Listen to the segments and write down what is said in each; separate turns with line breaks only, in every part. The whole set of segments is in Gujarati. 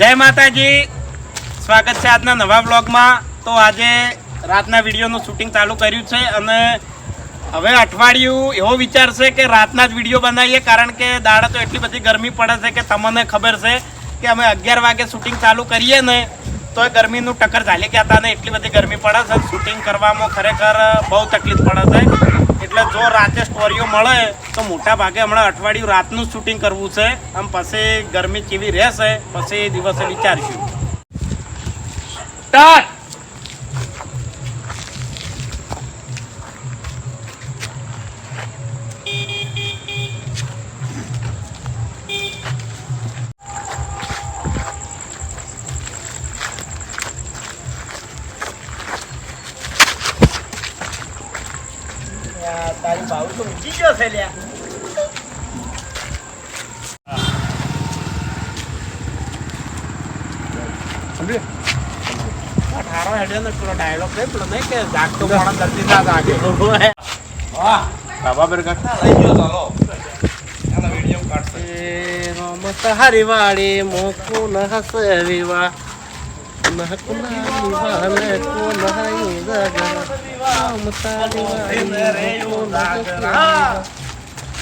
જય માતાજી. સ્વાગત છે આજના નવા બ્લોગમાં તો આજે રાતના વિડીયોનું શૂટિંગ ચાલુ કર્યું છે અને હવે અઠવાડિયું એવો વિચાર છે કે રાતના જ વીડિયો બનાવીએ, કારણ કે દાડા તો એટલી બધી ગરમી પડે છે કે તમને ખબર છે કે અમે અગિયાર વાગે શૂટિંગ ચાલુ કરીએ ને તો એ ગરમીનું ટક્કર ચાલી ગયા હતા ને એટલી બધી ગરમી પડે છે શૂટિંગ કરવામાં ખરેખર બહુ તકલીફ પડે છે. એટલે જો રાતે સ્ટોરીઓ મળે, તો મોટા ભાગે હમણાં અઠવાડિયું રાતનું શૂટિંગ કરવું છે, આમ પછી ગરમી કેવી રહેશે, પછી દિવસે વિચારશું. અઢારો હેડ્યો ને પેલો ડાયલોગ છે પેલો નહીં કે જાગતો મોણસ જલ્દી ના જાગે. વાહ. બાબા બેર કાઢતા લઈ ગયો ચાલો ચાલો વીડિયો કાઢશે.
રમત હરિવાળી મોકુન હસવીવા નહકુના નિવાને કોન હાયું જગા. રમતા દિવાળી મોકુન હસવીવા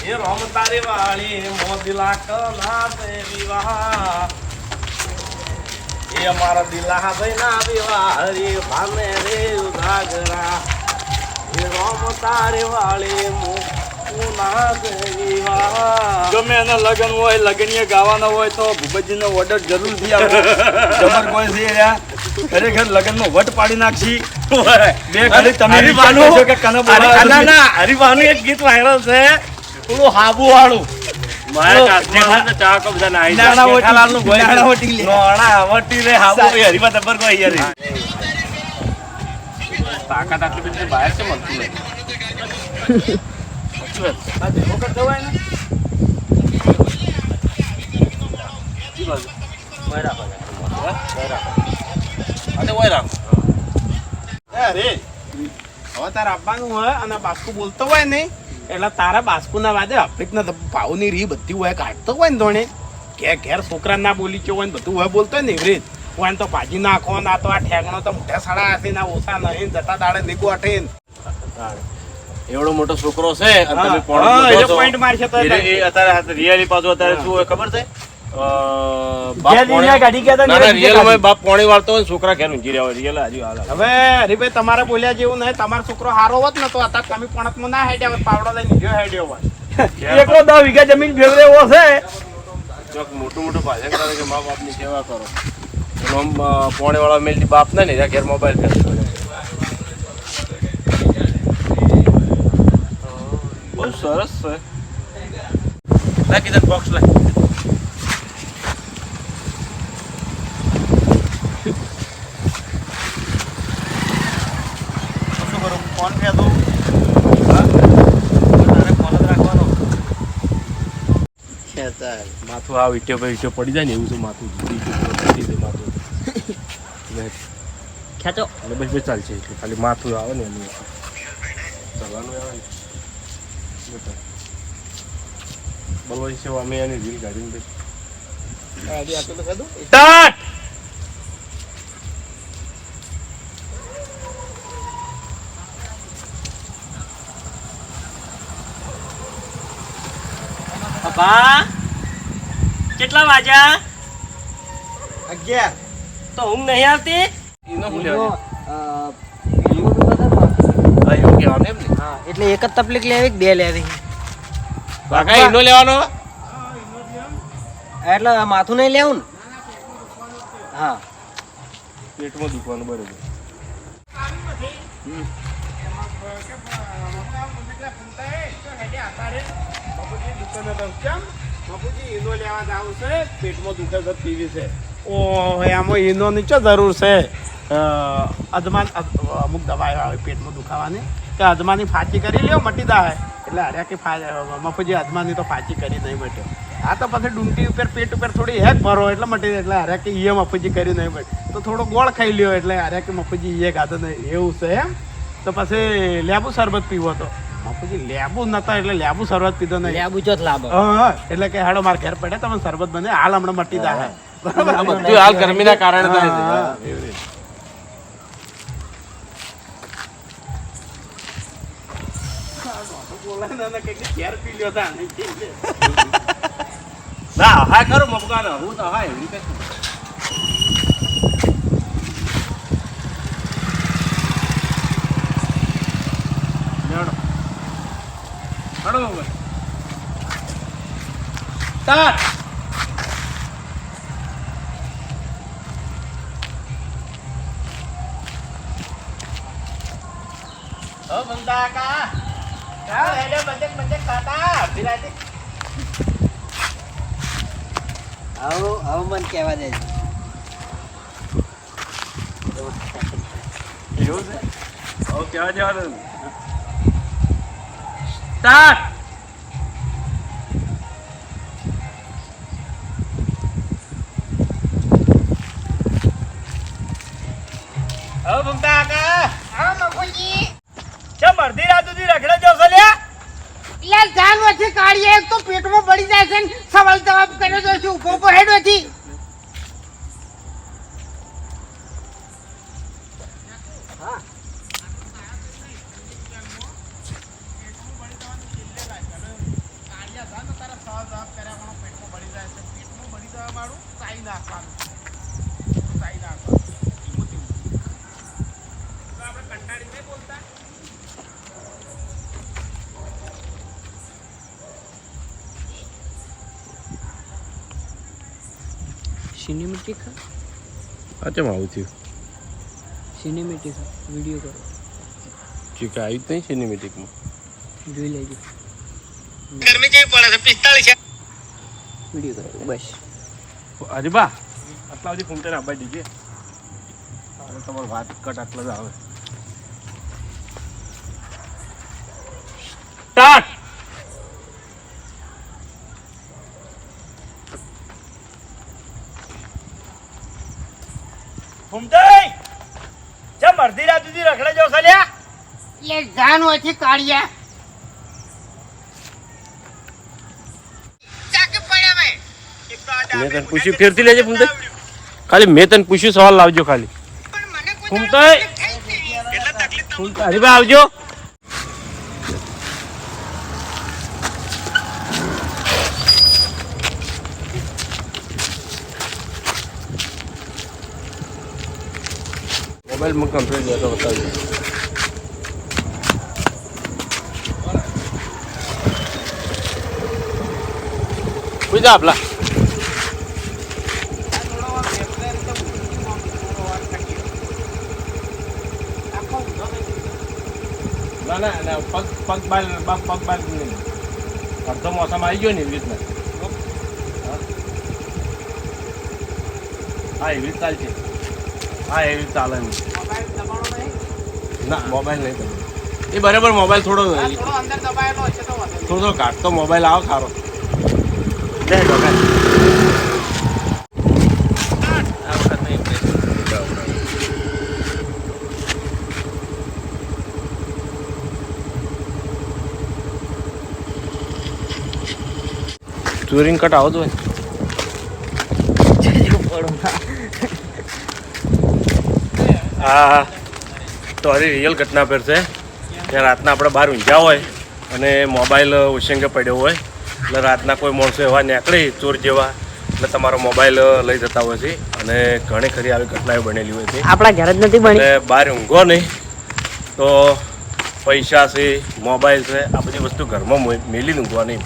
એ રોમ તારી વાળી મોદિલા કલા સે વિવાહ એ દિલા ભાઈ ના હરી રે રોમ તારી વાળી
ગમે એના લગ્ન હોય લગનીય ગાવાના હોય તો ભૂપતજીનો ઓર્ડર જરૂરથી આપો જબર કોઈ છે ખરેખર લગનમાં વટ પાડી નાખશી. બે ખાલી તમે વિચાર કે કને બોલાવે.
ના ના હરિભાનું એક ગીત વાયરલ છે. થોડું હાબુ વાળું તાકાત આટલી બધી બહાર છે મળતું નહીં અરે હવે તારે આપવાનું હોય અને બાસ્કુ બોલતો હોય ને એટલે તારા બાસ્કુના વાદે અફ્રિકના ભાવની રી બધી હોય કાઢતો હોય ને ધોણે. ઘેર ઘેર છોકરા ના બોલી ચો હોય ને બધું હોય બોલતો હોય ને એવી હોય તો ભાજી નાખો ના તો આ ઠેકણો તો મોટા સાડા હશે ના ઓછા નહીં જતા દાડે નીકળો અઠે
એવડો મોટો છોકરો છે અત્યારે
પોઈન્ટ મારશે તો
અત્યારે રિયલી પાછું અત્યારે શું હોય ખબર છે?
જે
પોણી- છોકરા ઘેર ઊંઘી રહ્યા હોય હજી હાલ.
હવે હરીભાઈ તમારે બોલ્યા જેવું નહીં તમારો છોકરો હારો હોત ને તો અત્યારે તમે પણતમાં ના હેડ્યા હોય પાવડો લઈને નીકળ્યો હેડ્યો હોય
એકલો દસ વીઘા જમીન ફેરવે એવો છે.
ચોક મોટું મોટું ભાષણ કરે કે મા બાપની સેવા કરો. આમ, અ, વાળા મેલથી બાપ ને ને ઘેર મોબાઈલ ફેરવે બહુ સરસ છે. કીધું બોક્સ લાય
શું કરું ફોન પે દઉં
તારે ફોન જ રાખવાનો માથું આ વીંટ્યો વીંટ્યો પડી જાય ને એવું શું માથું. પડી જાય માથું.
ખેંચો
એટલે બસ બસ ચાલશે એટલે ખાલી માથું આવે ને એનું. ચલવાનું આવે. ને બોલવા છે અમે એની રીલ
આપી
સ્ટાર્ટ!
કેટલા વાગ્યા?
અગિયાર.
તો ઊંઘ નહીં આવતી?
એનો
હા
એટલે એક જ તકલીફ લેવી બે લેવી?
બાકા એનો લેવાનો?
એટલે આ માથું નહીં લેવું ને? હા.
પેટમાં દુખવાનું બરોબર.
પેટમાં દુખે છે, પીવી છે. ઓહો, આમાં ઈનો ચો જરૂર છે? અજમાન અમુક દવા આવે પેટમાં દુખાવાની. કે અજમાની ફાંચી કરી લ્યો, મટી જાય એટલે અરે કે મફુજી અજમાની તો ફાંચી કરી નહીં મટ્યો આ તો પછી ડુંટી ઉપર, પેટ ઉપર થોડી હેક ભરો એટલે મટી એટલે અરે કે ઈએ મફુજી કરી નહીં મટ્યો તો થોડો ગોળ ખાઈ લ્યો, એટલે અરે કે મફુજી ઈએ ગાતો નહીં. એવું છે એમ? તો પછી લેબુ શરબત પીવો તો. બાપુજી લેબુ નતા એટલે લેબુ શરબત પીધો નહીં.
લેબુ ચોથ
હા, હા. એટલે કે હાડો માર ઘેર પડે તમે શરબત બને. હાલ હમણાં મટી
આ બધું હાલ ગરમીના કારણે થાય ના હા ખરું મફકાનો હું તો હા એવી રીતે હાલો બાબા. સ્ટાર્ટ
ઓ બંદા કા કા હેડે બંદે બંદે કાકા બિરાજી
આવો આવો મન કહેવા
એવું છે? હવે કહેવા જવાનું સ્ટાર્ટ
હા મફુજી.
ચમ અડધી રાત સુધી રખડે જશો લ્યા
લે જાન વચ્ચે કાઢીએ એક તો પેટમાં પડી જાય છે સવાલ જવાબ કર્યો તો શું ઊભો ઊભો હેડ વચ્ચે
સિનેમેટિક
આ ચમ આવું થયું?
સિનેમેટિક વીડિયો કરો.
ચીક આવી જ નહીં સિનેમેટિકમાં
જોઈ લેજો.
ગરમી જેવી પડે છે? પિસ્તાળીસ
વીડિયો કરો. બસ.
અરે બા આટલા સુધી ફૂમતે આપવા દીજે હવે તમારો વાત કટ આટલો જ આવે.
ફૂમતાઈ ચમ અડધી રાત સુધી રખડે જશો લ્યા
લે જાન પડ્યા ભાઈ
મેં તને પૂછ્યું ફેરથી લેજે ફૂમતે ખાલી મેં તને પૂછ્યું સવાલ લાવજો ખાલી.
પણ
ફૂમતાઈ. અરે આવજો. મોબાઈલમાં કમ્પ્લીટ જતો બતાવજો કુઈ આપલા. ના ના પગ પગ બાલ પગ બાલ નહીં. અડધો મોસમ આવી ગયો ને એવી રીતના? હા, એવી રીત ચાલશે. હા એવી ચાલે ના મોબાઈલ નહીં તમે એ બરાબર મોબાઈલ થોડો
થોડો દબાયેલો હશે તો
થોડો કાઢતો મોબાઈલ આવો સારો નહીં ચોરીને કટ આવો તો આ તો હરી રિયલ ઘટના પર છે. ત્યાં રાતના આપણે બહાર ઊંઝા હોય અને મોબાઈલ ઉશંગે પડ્યો હોય. એટલે રાતના કોઈ માણસો એવા નીકળે ચોર જેવા. એટલે તમારો મોબાઈલ લઈ જતા હોય છે. અને ઘણી ખરી આવી ઘટનાઓ બનેલી હોય છે.
આપણા ઘર જ નથી બની.
એટલે બહાર ઊંઘો નહીં. તો પૈસા છે મોબાઈલ છે આ બધી વસ્તુ ઘરમાં મો- મેલી ઊંઘવા નહીં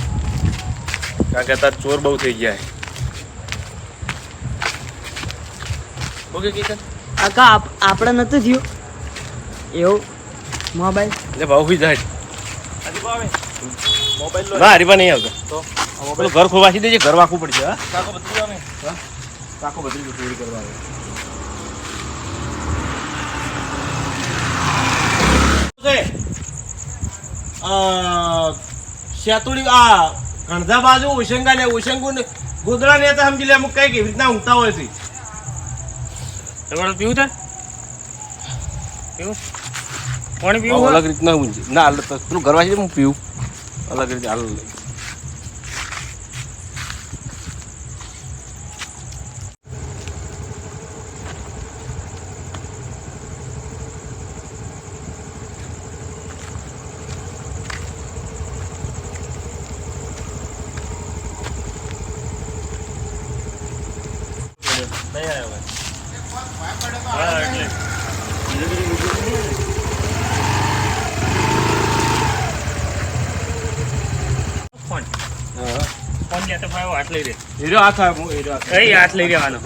કારણ કે અત્યારે ચોર બહુ થઈ ગયા ઓકે કિશન
કાકા આપ- આપણે નતું થયું? એવું? મોબાઈલ?
એટલે ભાવ ખુશ જાય ના હરીફા નહીં આવતો. મોબાઈલ ઘર ખોવાસી દેજે ઘર વાંકવું પડશે હા? કાકો બદલી આવે હા કાકો બદલી પૂરી કરવા આવે શેતુડી આ ગણધા બાજુ ઉશંગા ને ઉશંગુ ને ગોદડા ને તો સમજી લે અમુક કંઈક એવી રીતના ઊંઘતા હોય છે. તમારે પીવું છે? પીવું? પાણી પીવું અલગ રીતના ના પેલું ઘર છે હું પીવું. અલગ રીતે હાલ લે તો ભાઈ હાથ લઈ રે.
હીરો હાથ આવે હું હીરો હાથ
કઈ હાથ લઈ રહેવાનો?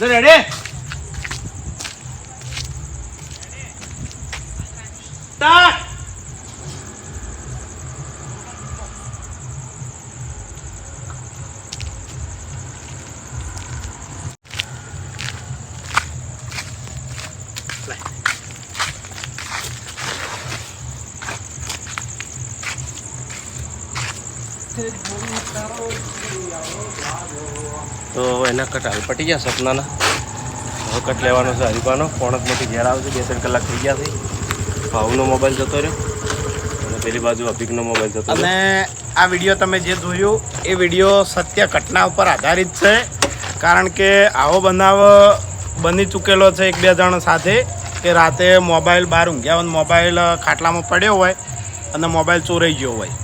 રેડી સ્ટાર્ટ
તો એના કટ હાલ પટી ગયા સપનાના. હવે કટ લેવાનો છે હરિપાનો. પોણકમાંથી ઘેર આવશે બે ત્રણ કલાક થઈ ગયા છે. ભાવનો મોબાઈલ જતો રહ્યો. અને પેલી બાજુ અભિકનો મોબાઈલ જતો
અને આ વીડિયો તમે જે જોયું, એ વીડિયો સત્ય ઘટના ઉપર આધારિત છે. કારણ કે આવો બનાવ બની ચૂકેલો છે એક બે જણ સાથે, કે રાતે મોબાઈલ બહાર ઊંઘ્યા હોય મોબાઈલ ખાટલામાં પડ્યો હોય અને મોબાઈલ ચોરાઈ ગયો હોય.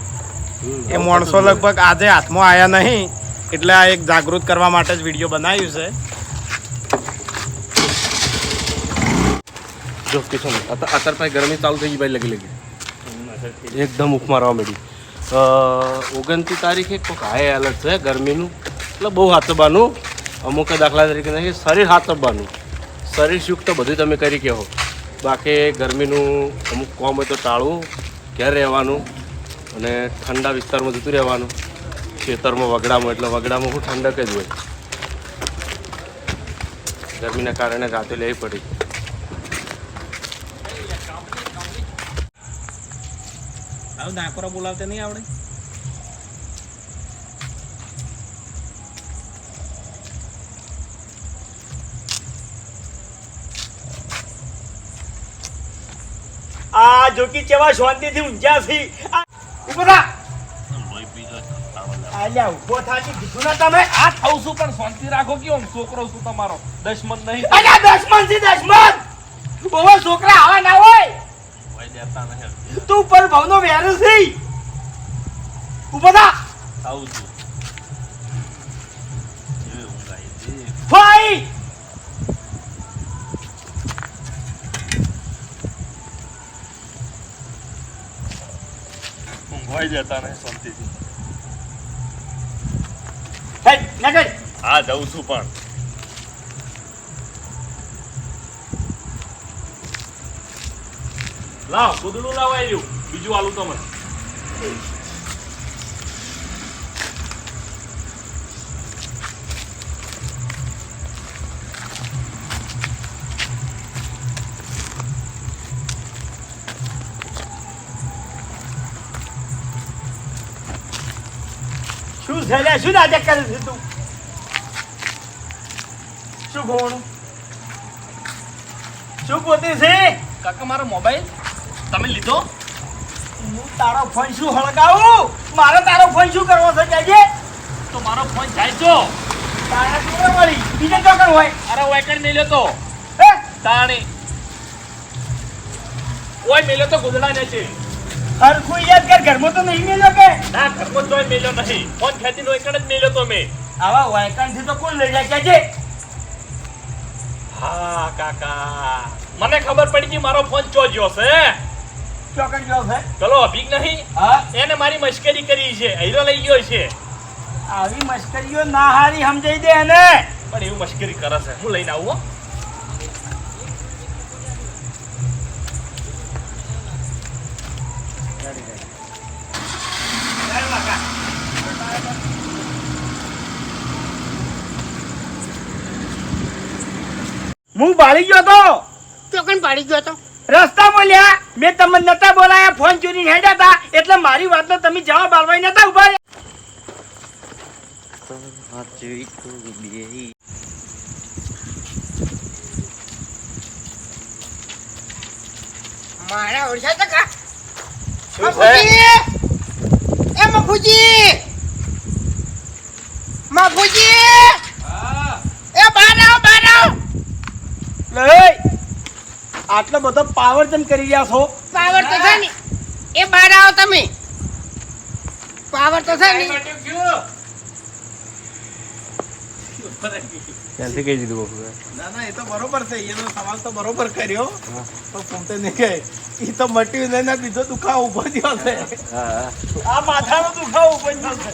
એ માણસો લગભગ આજે હાથમાં આવ્યા નહીં, એટલે આ એક જાગૃત કરવા માટે જ વીડિયો બનાવ્યું છે.
જો કિશન અત્યારે પાસે ગરમી ચાલુ થઈ ગઈ ભાઈ લગી લગી. એકદમ ઉપમા મારવા મળી ઓગણતી તારીખે કોઈક હાય એલર્ટ છે ગરમીનું. એટલે બહુ હાથબાનું. અમુક દાખલા તરીકે શરીર હાથબાનું. શરીર સુખ તો બધું તમે કરી કહો. બાકી ગરમીનું અમુક કોમ હોય તો ટાળવું, ઘેર રહેવાનું. અને ઠંડા વિસ્તારમાં જતું રહેવાનું. ખેતરમાં વગડામાં એટલે વગડામાં હું ઠંડક જ હોય. ગરમીના કારણે રાતે લેવી પડી.
ડાકોરા બોલાવતા નહીં આવડે?
આ જોકી કેવા શાંતિથી ઊંઘ્યા છે. આ ઊભો આલ્યા ઊભો થાજી કીધું ના તમે?
આ થાઉં છું પણ શાંતિ રાખો કે હું છોકરો છું તમારો. દશમન નહીં
અલ્યા દસમન છે દસમન ઓવો છોકરા આવા ના હોય.
હોય દેતા નહીં
તું પર ભાવનો વેર છે. ઊભો થા.
થાઉં છું. એવી ઊંઘ આવી હતી.
ભાઈ!
ઊંઘવાય જતા નહીં શાંતિથી. હા જઉં છું પણ. લાવ કુદડું લાવ આવ્યું બીજું આલું તમને.
શું છે શું નાટક કરે છે તું? શું ખોવાનું શું પોતે છે?
કાકા મારો મોબાઈલ તમે લીધો?
હું તારો ફોન શું હળગાવું? મારો તારો ફોન શું કરવો છે કહેજે
તો મારો ફોન જાય છો?
તારા શું વળી બીજે ચોકન હોય.
અરે વેકણ મેલ્યો તો?
હે?
તાણી. ઓય મેલ્યો તો ગુદડા ને છે.
હરખું યાદ કર ઘરમાં તો નહીં મેલ્યો કે?
ના ઘરમાં જોઈ મેલ્યો નહીં. ફોન ખેંચીને વેકણ જ મેલ્યો તો મેં.
આવા વાયકાનથી તો કોણ લઈ જાય કહેજે
હા કાકા. મને ખબર પડી કે મારો ફોન ચો ગયો છે
ચોકન જો છે?
ચલો અભિક નહીં?
હા?
એને મારી મશ્કરી કરી છે હીરો લઈ ગયો છે.
આવી મશ્કરીઓ ના હારી સમજાઈ દે એને.
પણ એવું મશ્કરી કરે છે. હું લઈને આવું હો.
બાળી ગયો તો
ચોકન પાડી ગયો તો
રસ્તા બોલ્યા મેં તમને નતા બોલાયા ફોન ચોરી હેડ્યા હતા એટલે મારી વાતનો તમે જવાબ આલવાય નતા ઊભા રહ્યા.
મારા ઓરસા તો કા
શું છે?
એ મફુજી એ બહાર આવો બહાર આવો
લે, આટલો બધો પાવર તમે કરી રહ્યા છો?
પાવર તો છે ને એ બહાર આવો તમે. પાવર તો છે ને
ત્યાંથી કહી દીધું બાપુ
ના ના એ તો બરોબર છે. એનો સવાલ તો બરોબર કર્યો. પણ પોતે નહીં કહે એ તો મટ્યું નહીં ને બીજો દુખાવો ઊભો થયો છે. આ માથાનો દુખાવો ઊભો થયો છે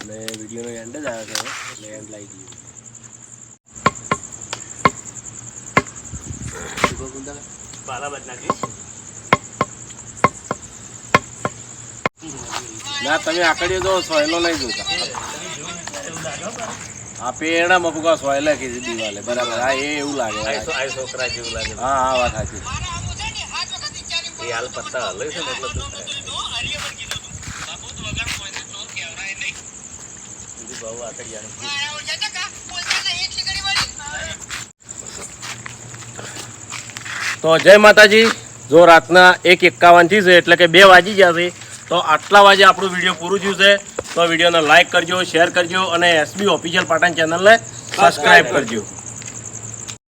અને વિડીયોનો એન્ડ જ આવે છે એટલે એન્ડ લાવી દઈએ ના તમે આકડીઓ જો સોયલો નહીં જોતા આ પેડા મફુકા સોયલે કીધી દિવાલે બરાબર. હા એ એવું લાગે
આ છોકરા જેવું લાગે.
હા હા વાત સાચી.
એ હાલ પત્તા હલે છે મતલબ બહુ આગળ
તો જય માતાજી. જો રાતના એક એકાવનથી છે, એટલે કે બે વાગી છે, તો આટલા વાગે આપણું વીડિયો પૂરું થયું છે. તો વિડીયોને લાઇક કરજો, શેર કરજો અને એસબી ઓફિશિયલ પાટણ ચેનલને સબસ્ક્રાઈબ કરજો.